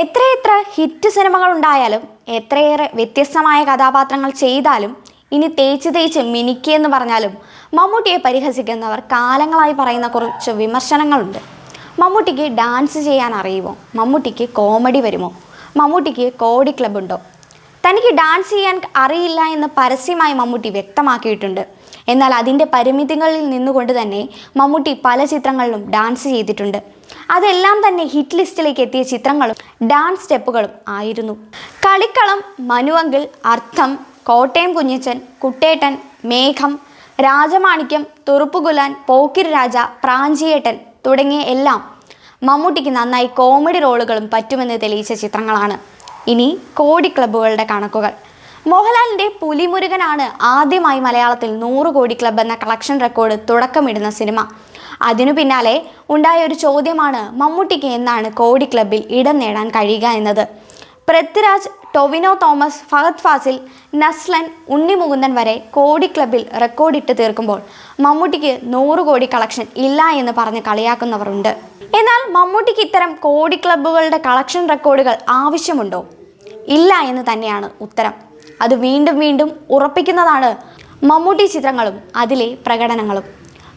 എത്രയെത്ര ഹിറ്റ് സിനിമകൾ ഉണ്ടായാലും എത്രയേറെ വ്യത്യസ്തമായ കഥാപാത്രങ്ങൾ ചെയ്താലും ഇനി തേച്ച് തേച്ച് മിനിക്ക് എന്ന് പറഞ്ഞാലും മമ്മൂട്ടിയെ പരിഹസിക്കുന്നവർ കാലങ്ങളായി പറയുന്ന കുറച്ച് വിമർശനങ്ങളുണ്ട്. മമ്മൂട്ടിക്ക് ഡാൻസ് ചെയ്യാൻ അറിയുമോ? മമ്മൂട്ടിക്ക് കോമഡി വരുമോ? മമ്മൂട്ടിക്ക് കോഡി ക്ലബ് ഉണ്ടോ? തനിക്ക് ഡാൻസ് ചെയ്യാൻ അറിയില്ല എന്ന് പരസ്യമായി മമ്മൂട്ടി വ്യക്തമാക്കിയിട്ടുണ്ട്. എന്നാൽ അതിന്റെ പരിമിതികളിൽ നിന്നുകൊണ്ട് തന്നെ മമ്മൂട്ടി പല ചിത്രങ്ങളിലും ഡാൻസ് ചെയ്തിട്ടുണ്ട്. അതെല്ലാം തന്നെ ഹിറ്റ് ലിസ്റ്റിലേക്ക് എത്തിയ ചിത്രങ്ങളും ഡാൻസ് സ്റ്റെപ്പുകളും ആയിരുന്നു. കളിക്കളം മനുവങ്കിൽ അർത്ഥം കോട്ടയം കുഞ്ഞച്ചൻ കുട്ടേട്ടൻ മേഘം രാജമാണിക്യം തുറുപ്പുകുലാൻ പോക്കിരി രാജ പ്രാഞ്ചിയേട്ടൻ തുടങ്ങിയ എല്ലാം മമ്മൂട്ടിക്ക് നന്നായി കോമഡി റോളുകളും പറ്റുമെന്ന് തെളിയിച്ച ചിത്രങ്ങളാണ്. ഇനി കോടി ക്ലബ്ബുകളുടെ കണക്കുകൾ. മോഹൻലാലിന്റെ പുലിമുരുകനാണ് ആദ്യമായി മലയാളത്തിൽ നൂറ് കോടി ക്ലബ് എന്ന കളക്ഷൻ റെക്കോർഡ് തുടക്കമിടുന്ന സിനിമ. അതിനു പിന്നാലെ ഉണ്ടായ ഒരു ചോദ്യമാണ് മമ്മൂട്ടിക്ക് എന്നാണ് കോടി ക്ലബിൽ ഇടം നേടാൻ കഴിയുക എന്നത്. പൃഥ്വിരാജ് ടൊവിനോ തോമസ് ഫഹദ് ഫാസിൽ നസ്ലൻ ഉണ്ണി മുകുന്ദൻ വരെ കോടി ക്ലബ്ബിൽ റെക്കോർഡിട്ട് തീർക്കുമ്പോൾ മമ്മൂട്ടിക്ക് നൂറ് കോടി കളക്ഷൻ ഇല്ല എന്ന് പറഞ്ഞ് കളിയാക്കുന്നവരുണ്ട്. എന്നാൽ മമ്മൂട്ടിക്ക് ഇത്തരം കോടി ക്ലബ്ബുകളുടെ കളക്ഷൻ റെക്കോർഡുകൾ ആവശ്യമുണ്ടോ? ഇല്ല എന്ന് തന്നെയാണ് ഉത്തരം. അത് വീണ്ടും വീണ്ടും ഉറപ്പിക്കുന്നതാണ് മമ്മൂട്ടി ചിത്രങ്ങളും അതിലെ പ്രകടനങ്ങളും.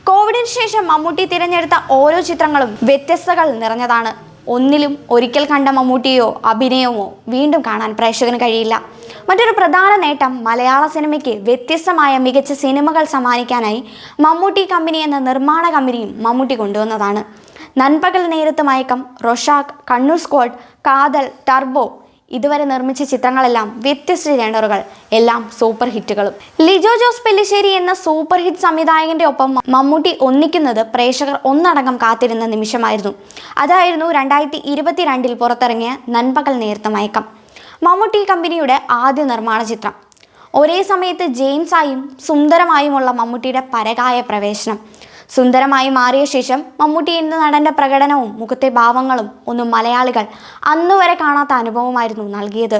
കോവിഡിന് ശേഷം മമ്മൂട്ടി തിരഞ്ഞെടുത്ത ഓരോ ചിത്രങ്ങളും വ്യത്യസ്തകൾ നിറഞ്ഞതാണ്. ഒന്നിലും ഒരിക്കൽ കണ്ട മമ്മൂട്ടിയോ അഭിനയമോ വീണ്ടും കാണാൻ പ്രേക്ഷകന് കഴിയില്ല. മറ്റൊരു പ്രധാന നേട്ടം മലയാള സിനിമയ്ക്ക് വ്യത്യസ്തമായ മികച്ച സിനിമകൾ സമ്മാനിക്കാനായി മമ്മൂട്ടി കമ്പനി എന്ന നിർമ്മാണ കമ്പനിയും മമ്മൂട്ടി കൊണ്ടുവന്നതാണ്. Nanpakal Nerathu Mayakkam Rorschach Kannur squad Kaathal Turbo ഇതുവരെ നിർമ്മിച്ച ചിത്രങ്ങളെല്ലാം വ്യത്യസ്ത ജേണറുകൾ എല്ലാം സൂപ്പർ ഹിറ്റുകളും. ലിജോ ജോസ് പെല്ലിശ്ശേരി എന്ന സൂപ്പർ ഹിറ്റ് സംവിധായകന്റെ ഒപ്പം മമ്മൂട്ടി ഒന്നിക്കുന്നത് പ്രേക്ഷകർ ഒന്നടങ്കം കാത്തിരുന്ന നിമിഷമായിരുന്നു. അതായിരുന്നു രണ്ടായിരത്തി ഇരുപത്തിരണ്ടിൽ പുറത്തിറങ്ങിയ നൻപകൽ നേരത്തെ മയക്കം. മമ്മൂട്ടി കമ്പനിയുടെ ആദ്യ നിർമ്മാണ ചിത്രം. ഒരേ സമയത്ത് ജെയിംസായും സുന്ദരമായുമുള്ള മമ്മൂട്ടിയുടെ പരകായ പ്രവേശനം. സുന്ദരമായി മാറിയ ശേഷം മമ്മൂട്ടി എന്ന നടന്റെ പ്രകടനവും മുഖത്തെ ഭാവങ്ങളും ഒന്നും മലയാളികൾ അന്നുവരെ കാണാത്ത അനുഭവമായിരുന്നു നൽകിയത്.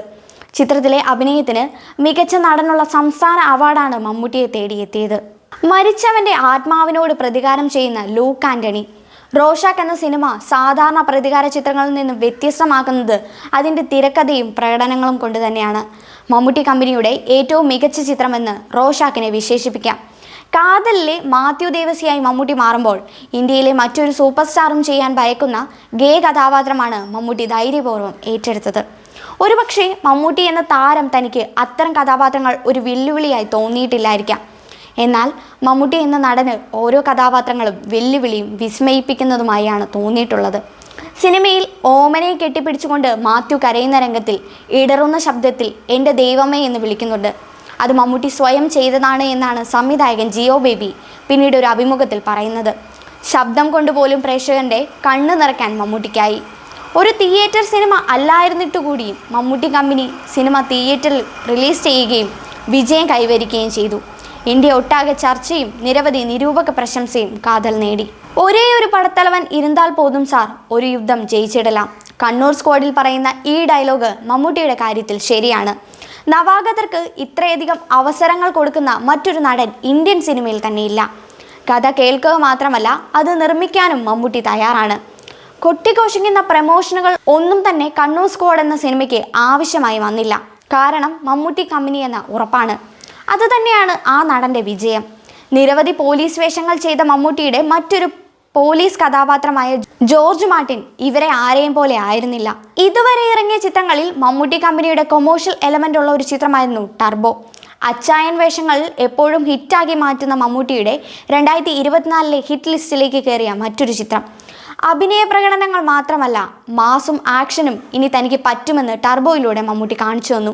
ചിത്രത്തിലെ അഭിനയത്തിന് മികച്ച നടനുള്ള സംസ്ഥാന അവാർഡാണ് മമ്മൂട്ടിയെ തേടിയെത്തിയത്. മരിച്ചവന്റെ ആത്മാവിനോട് പ്രതികാരം ചെയ്യുന്ന ലൂക്ക് ആന്റണി റോഷാക്ക് എന്ന സിനിമ സാധാരണ പ്രതികാര ചിത്രങ്ങളിൽ നിന്നും വ്യത്യസ്തമാക്കുന്നത് അതിന്റെ തിരക്കഥയും പ്രകടനങ്ങളും കൊണ്ട് തന്നെയാണ്. മമ്മൂട്ടി കമ്പനിയുടെ ഏറ്റവും മികച്ച ചിത്രമെന്ന് റോഷാക്കിനെ വിശേഷിപ്പിക്കാം. കാതലിലെ മാത്യു ദേവസിയായി മമ്മൂട്ടി മാറുമ്പോൾ ഇന്ത്യയിലെ മറ്റൊരു സൂപ്പർ സ്റ്റാറും ചെയ്യാൻ ഭയക്കുന്ന ഗേ കഥാപാത്രമാണ് മമ്മൂട്ടി ധൈര്യപൂർവം ഏറ്റെടുത്തത്. ഒരുപക്ഷെ മമ്മൂട്ടി എന്ന താരം തനിക്ക് അത്തരം കഥാപാത്രങ്ങൾ ഒരു വെല്ലുവിളിയായി തോന്നിയിട്ടില്ലായിരിക്കാം. എന്നാൽ മമ്മൂട്ടി എന്ന നടന് ഓരോ കഥാപാത്രങ്ങളും വെല്ലുവിളിയും വിസ്മയിപ്പിക്കുന്നതുമായാണ് തോന്നിയിട്ടുള്ളത്. സിനിമയിൽ ഓമനയെ കെട്ടിപ്പിടിച്ചുകൊണ്ട് മാത്യു കരയുന്ന രംഗത്തിൽ ഇടറുന്ന ശബ്ദത്തിൽ എന്റെ ദൈവമേ എന്ന് വിളിക്കുന്നുണ്ട്. അത് മമ്മൂട്ടി സ്വയം ചെയ്തതാണ് എന്നാണ് സംവിധായകൻ ജിയോ ബേബി പിന്നീട് ഒരു അഭിമുഖത്തിൽ പറയുന്നത്. ശബ്ദം കൊണ്ടുപോലും പ്രേക്ഷകന്റെ കണ്ണ് നിറയ്ക്കാൻ മമ്മൂട്ടിക്കായി. ഒരു തിയേറ്റർ സിനിമ അല്ലായിരുന്നിട്ട് കൂടിയും മമ്മൂട്ടി കമ്പനി സിനിമ തിയേറ്ററിൽ റിലീസ് ചെയ്യുകയും വിജയം കൈവരിക്കുകയും ചെയ്തു. ഇന്ത്യ ഒട്ടാകെ ചർച്ചയും നിരവധി നിരൂപക പ്രശംസയും കാതൽ നേടി. ഒരേ ഒരു പടത്തലവൻ ഇരുന്നാൽ പോതും സാർ ഒരു യുദ്ധം ജയിച്ചിടലാം. കണ്ണൂർ സ്ക്വാഡിൽ പറയുന്ന ഈ ഡയലോഗ് മമ്മൂട്ടിയുടെ കാര്യത്തിൽ ശരിയാണ്. നവാഗതർക്ക് ഇത്രയധികം അവസരങ്ങൾ കൊടുക്കുന്ന മറ്റൊരു നടൻ ഇന്ത്യൻ സിനിമയിൽ തന്നെയില്ല. കഥ കേൾക്കുക മാത്രമല്ല അത് നിർമ്മിക്കാനും മമ്മൂട്ടി തയ്യാറാണ്. കൊട്ടിഘോഷിക്കുന്ന പ്രമോഷനുകൾ ഒന്നും തന്നെ കണ്ണൂർ സ്ക്വാഡ് എന്ന സിനിമയ്ക്ക് ആവശ്യമായി വന്നില്ല. കാരണം മമ്മൂട്ടി കമ്പനി എന്ന ഉറപ്പാണ്. അതുതന്നെയാണ് ആ നടന്റെ വിജയം. നിരവധി പോലീസ് വേഷങ്ങൾ ചെയ്ത മമ്മൂട്ടിയുടെ മറ്റൊരു പോലീസ് കഥാപാത്രമായ ജോർജ് മാർട്ടിൻ ഇവരെ ആരെയും പോലെ ആയിരുന്നില്ല. ഇതുവരെ ഇറങ്ങിയ ചിത്രങ്ങളിൽ മമ്മൂട്ടി കമ്പനിയുടെ കൊമേഴ്ഷ്യൽ എലമെന്റ് ഉള്ള ഒരു ചിത്രമായിരുന്നു ടർബോ അച്ചായൻ വേഷങ്ങളിൽ എപ്പോഴും ഹിറ്റാക്കി മാറ്റുന്ന മമ്മൂട്ടിയുടെ രണ്ടായിരത്തി ഇരുപത്തിനാലിലെ ഹിറ്റ് ലിസ്റ്റിലേക്ക് കയറിയ മറ്റൊരു ചിത്രം. അഭിനയ പ്രകടനങ്ങൾ മാത്രമല്ല മാസും ആക്ഷനും ഇനി തനിക്ക് പറ്റുമെന്ന് ടർബോയിലൂടെ മമ്മൂട്ടി കാണിച്ചു തന്നു.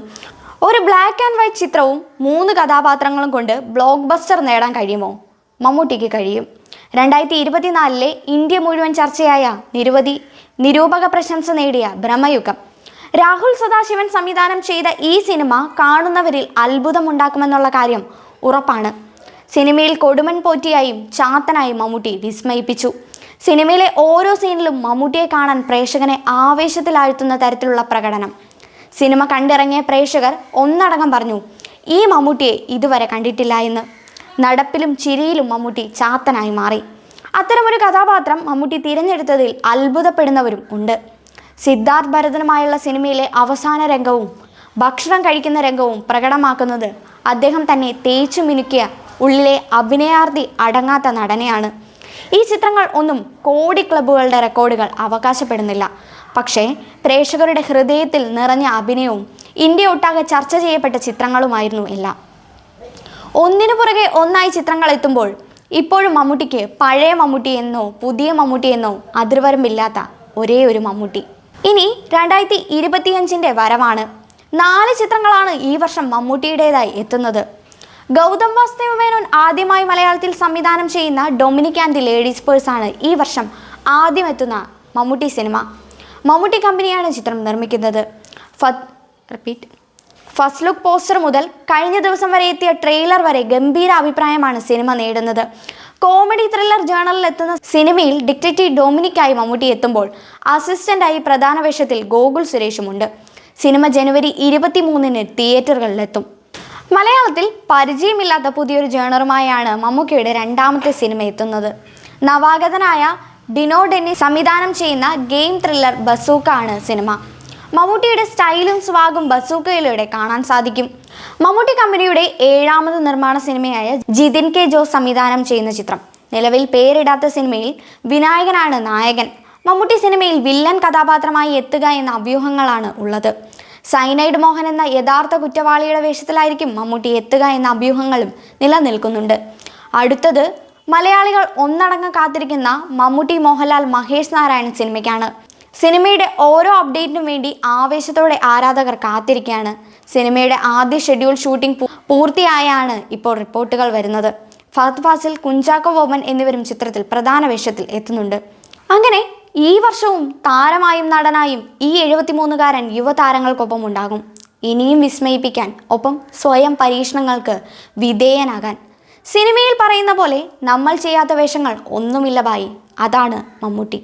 ഒരു ബ്ലാക്ക് ആൻഡ് വൈറ്റ് ചിത്രവും മൂന്ന് കഥാപാത്രങ്ങളും കൊണ്ട് ബ്ലോക്ക് ബസ്റ്റർ നേടാൻ കഴിയുമോ? മമ്മൂട്ടിക്ക് കഴിയും. രണ്ടായിരത്തി ഇരുപത്തിനാലിലെ ഇന്ത്യ മുഴുവൻ ചർച്ചയായ നിരവധി നിരൂപക പ്രശംസ നേടിയ ബ്രഹ്മയുഗം. രാഹുൽ സദാശിവൻ സംവിധാനം ചെയ്ത ഈ സിനിമ കാണുന്നവരിൽ അത്ഭുതമുണ്ടാക്കുമെന്നുള്ള കാര്യം ഉറപ്പാണ്. സിനിമയിൽ കൊടുമൻ പോറ്റിയായും ചാത്തനായും മമ്മൂട്ടി വിസ്മയിപ്പിച്ചു. സിനിമയിലെ ഓരോ സീനിലും മമ്മൂട്ടിയെ കാണാൻ പ്രേക്ഷകനെ ആവേശത്തിലാഴ്ത്തുന്ന തരത്തിലുള്ള പ്രകടനം. സിനിമ കണ്ടിറങ്ങിയ പ്രേക്ഷകർ ഒന്നടങ്കം പറഞ്ഞു ഈ മമ്മൂട്ടിയെ ഇതുവരെ കണ്ടിട്ടില്ല എന്ന്. നടപ്പിലും ചിരിയിലും മമ്മൂട്ടി ചാത്തനായി മാറി. അത്തരമൊരു കഥാപാത്രം മമ്മൂട്ടി തിരഞ്ഞെടുത്തതിൽ അത്ഭുതപ്പെടുന്നവരും ഉണ്ട്. സിദ്ധാർത്ഥ് ഭരതനുമായുള്ള സിനിമയിലെ അവസാന രംഗവും ഭക്ഷണം കഴിക്കുന്ന രംഗവും പ്രകടമാക്കുന്നത് അദ്ദേഹം തന്നെ തേച്ചു മിനുക്കിയ ഉള്ളിലെ അഭിനയാർത്ഥി അടങ്ങാത്ത നടനെയാണ്. ഈ ചിത്രങ്ങൾ ഒന്നും കോടി ക്ലബ്ബുകളുടെ റെക്കോർഡുകൾ അവകാശപ്പെടുന്നില്ല. പക്ഷേ പ്രേക്ഷകരുടെ ഹൃദയത്തിൽ നിറഞ്ഞ അഭിനയവും ഇന്ത്യ ഒട്ടാകെ ചർച്ച ചെയ്യപ്പെട്ട ചിത്രങ്ങളുമായിരുന്നു എല്ലാം. ഒന്നിനു പുറകെ ഒന്നായി ചിത്രങ്ങൾ എത്തുമ്പോൾ ഇപ്പോഴും മമ്മൂട്ടിക്ക് പഴയ മമ്മൂട്ടി എന്നോ പുതിയ മമ്മൂട്ടി എന്നോ അതിർവരമ്പില്ലാത്ത ഒരേ ഒരു മമ്മൂട്ടി. ഇനി രണ്ടായിരത്തി ഇരുപത്തിയഞ്ചിന്റെ വരവാണ്. നാല് ചിത്രങ്ങളാണ് ഈ വർഷം മമ്മൂട്ടിയുടേതായി എത്തുന്നത്. ഗൗതം വാസ്തവ മേനോൻ ആദ്യമായി മലയാളത്തിൽ സംവിധാനം ചെയ്യുന്ന Dominic and the ladies purse ആണ് ഈ വർഷം ആദ്യം എത്തുന്ന മമ്മൂട്ടി സിനിമ. മമ്മൂട്ടി കമ്പനിയാണ് ചിത്രം നിർമ്മിക്കുന്നത്. ഫത് റിപ്പീറ്റ്. ഫസ്റ്റ് ലുക്ക് പോസ്റ്റർ മുതൽ കഴിഞ്ഞ ദിവസം വരെ എത്തിയ ട്രെയിലർ വരെ ഗംഭീര അഭിപ്രായമാണ് സിനിമ നേടുന്നത്. കോമഡി ത്രില്ലർ ജേണലിൽ എത്തുന്ന സിനിമയിൽ ഡിക്റ്റേറ്റീവ് ഡൊമിനിക്കായി മമ്മൂട്ടി എത്തുമ്പോൾ അസിസ്റ്റന്റായി പ്രധാന വേഷത്തിൽ ഗോകുൽ സുരേഷുമുണ്ട്. സിനിമ ജനുവരി ഇരുപത്തിമൂന്നിന് തിയേറ്ററുകളിലെത്തും. മലയാളത്തിൽ പരിചയമില്ലാത്ത പുതിയൊരു ജേണറുമായാണ് മമ്മൂക്കയുടെ രണ്ടാമത്തെ സിനിമ എത്തുന്നത്. നവാഗതനായ ഡിനോ ഡെന്നി സംവിധാനം ചെയ്യുന്ന ഗെയിം ത്രില്ലർ ബസൂക്ക ആണ് സിനിമ. മമ്മൂട്ടിയുടെ സ്റ്റൈലും സ്വാഗും ബസൂക്കയിലൂടെ കാണാൻ സാധിക്കും. മമ്മൂട്ടി കമ്പനിയുടെ ഏഴാമത് നിർമ്മാണ സിനിമയായ ജിതിൻ കെ ജോസ് സംവിധാനം ചെയ്യുന്ന ചിത്രം. നിലവിൽ പേരിടാത്ത സിനിമയിൽ വിനായകനാണ് നായകൻ. മമ്മൂട്ടി സിനിമയിൽ വില്ലൻ കഥാപാത്രമായി എത്തുക എന്ന അഭ്യൂഹങ്ങളാണ് ഉള്ളത്. സൈനൈഡ് മോഹൻ എന്ന യഥാർത്ഥ കുറ്റവാളിയുടെ വേഷത്തിലായിരിക്കും മമ്മൂട്ടി എത്തുക എന്ന അഭ്യൂഹങ്ങളും നിലനിൽക്കുന്നുണ്ട്. അടുത്തത് മലയാളികൾ ഒന്നടങ്കം കാത്തിരിക്കുന്ന മമ്മൂട്ടി മോഹൻലാൽ മഹേഷ് നാരായണൻ സിനിമയ്ക്കാണ്. സിനിമയുടെ ഓരോ അപ്ഡേറ്റിനും വേണ്ടി ആവേശത്തോടെ ആരാധകർ കാത്തിരിക്കുകയാണ്. സിനിമയുടെ ആദ്യ ഷെഡ്യൂൾ ഷൂട്ടിംഗ് പൂർത്തിയായാണ് ഇപ്പോൾ റിപ്പോർട്ടുകൾ വരുന്നത്. ഫഹദ് ഫാസിൽ കുഞ്ചാക്കോ ബോബൻ എന്നിവരും ചിത്രത്തിൽ പ്രധാന വേഷത്തിൽ എത്തുന്നുണ്ട്. അങ്ങനെ ഈ വർഷവും താരമായും നടനായും ഈ എഴുപത്തിമൂന്നുകാരൻ യുവതാരങ്ങൾക്കൊപ്പം ഉണ്ടാകും. ഇനിയും വിസ്മയിപ്പിക്കാൻ ഒപ്പം സ്വയം പരീക്ഷണങ്ങൾക്ക് വിധേയനാകാൻ. സിനിമയിൽ പറയുന്ന പോലെ നമ്മൾ ചെയ്യാത്ത വേഷങ്ങൾ ഒന്നുമില്ല ബായി അതാണ് മമ്മൂട്ടി.